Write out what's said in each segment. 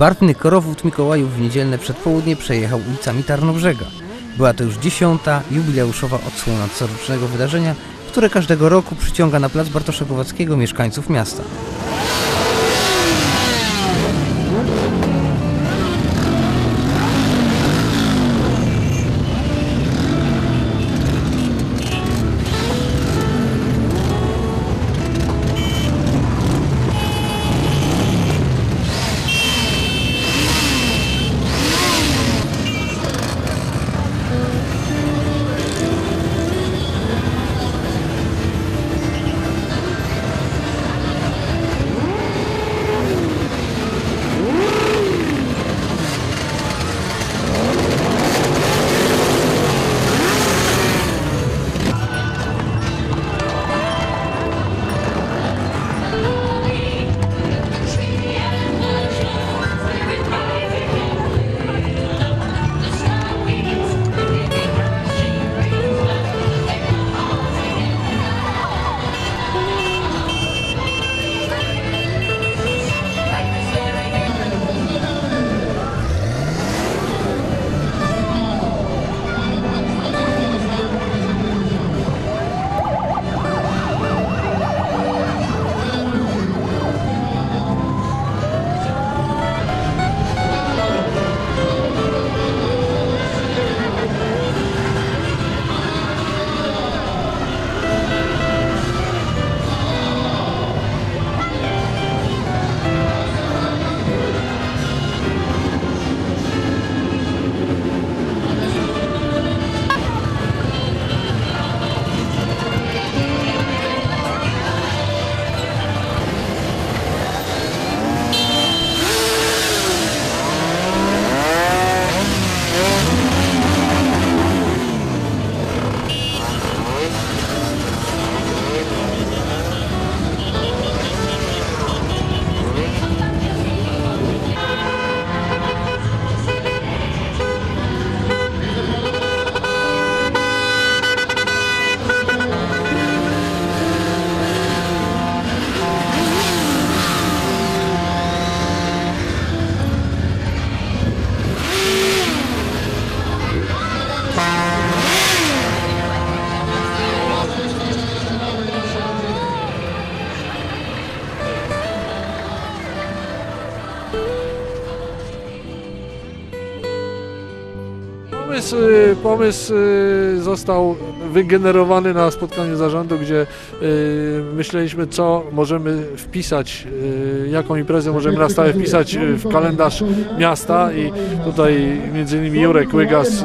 Barwny korowód Mikołajów w niedzielne przedpołudnie przejechał ulicami Tarnobrzega. Była to już dziesiąta jubileuszowa odsłona corocznego wydarzenia, które każdego roku przyciąga na plac Bartosza Głowackiego mieszkańców miasta. Pomysł, y, pomysł y, został wygenerowany na spotkaniu zarządu, gdzie y, myśleliśmy, co możemy wpisać, jaką imprezę możemy na stałe wpisać w kalendarz miasta i tutaj między innymi Jurek Łygas,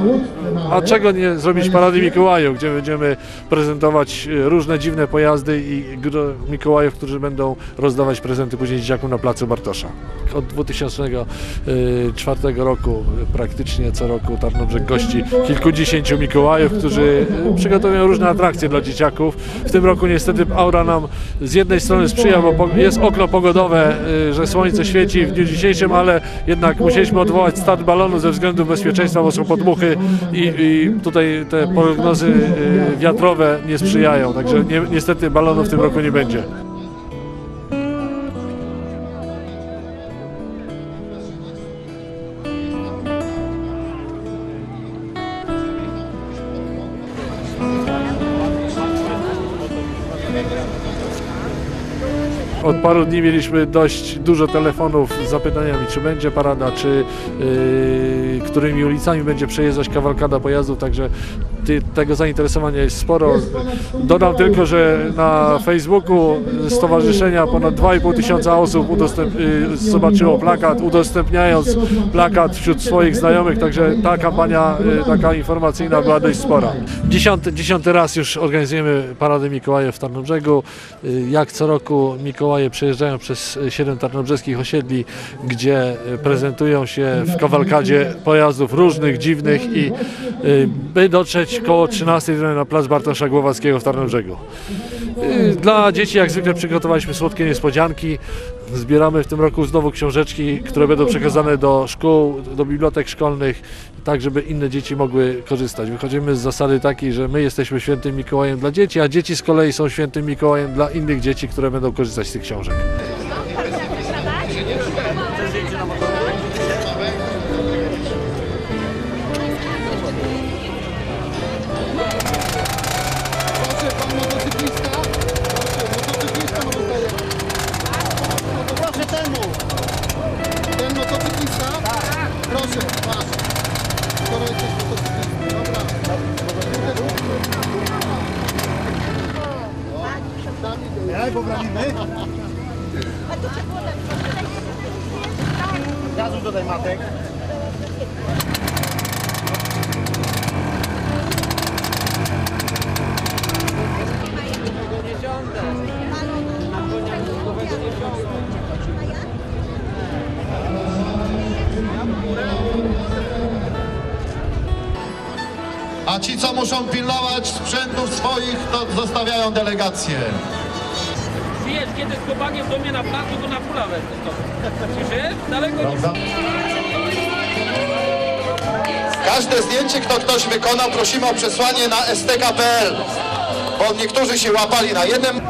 a czego nie zrobić Parady Mikołajów, gdzie będziemy prezentować y, różne dziwne pojazdy i Mikołajów, którzy będą rozdawać prezenty później dzieciakom na placu Bartosza. Od 2004 roku praktycznie co roku Tarnobrzeg gości kilkudziesięciu Mikołajów, którzy przygotowują różne atrakcje dla dzieciaków. W tym roku niestety aura nam z jednej strony sprzyja, bo jest okno pogodowe, że słońce świeci w dniu dzisiejszym, ale jednak musieliśmy odwołać start balonu ze względu bezpieczeństwa, bo są podmuchy i, i tutaj te prognozy y, wiatrowe nie sprzyjają, także nie, niestety balonu w tym roku nie będzie. Od paru dni mieliśmy dość dużo telefonów z zapytaniami, czy będzie parada, czy yy, którymi ulicami będzie przejeżdżać kawalkada pojazdów, także ty, tego zainteresowania jest sporo. Dodam tylko, że na Facebooku stowarzyszenia ponad 2,5 tysiąca osób yy, zobaczyło plakat, udostępniając plakat wśród swoich znajomych, także ta kampania yy, taka informacyjna była dość spora. Dziesiąty, dziesiąty raz już organizujemy Paradę Mikołaja w Tarnobrzegu. Y, Jak co roku Mikołaje przejeżdżają przez y, siedem tarnobrzeskich osiedli, gdzie y, prezentują się w kawalkadzie pojazdów różnych, dziwnych i y, by dotrzeć koło 13 na plac Bartosza Głowackiego w Tarnobrzegu. Y, Dla dzieci jak zwykle przygotowaliśmy słodkie niespodzianki. Zbieramy w tym roku znowu książeczki, które będą przekazane do szkół, do bibliotek szkolnych, tak żeby inne dzieci mogły korzystać. Wychodzimy z zasady takiej, że my jesteśmy świętym Mikołajem dla dzieci, a dzieci z kolei są świętym Mikołajem dla innych dzieci, które będą korzystać z tych książek. Jak poprawimy? Gazu dodaj matek. A ci, co muszą pilnować sprzętów swoich, to zostawiają delegację. Przyjedź kiedy z chłopakiem do mnie na placu, to na pula wezmę to. Słyszysz? Daleko Prawda? Każde zdjęcie, kto ktoś wykonał, prosimy o przesłanie na stk.pl, bo niektórzy się łapali na jednym.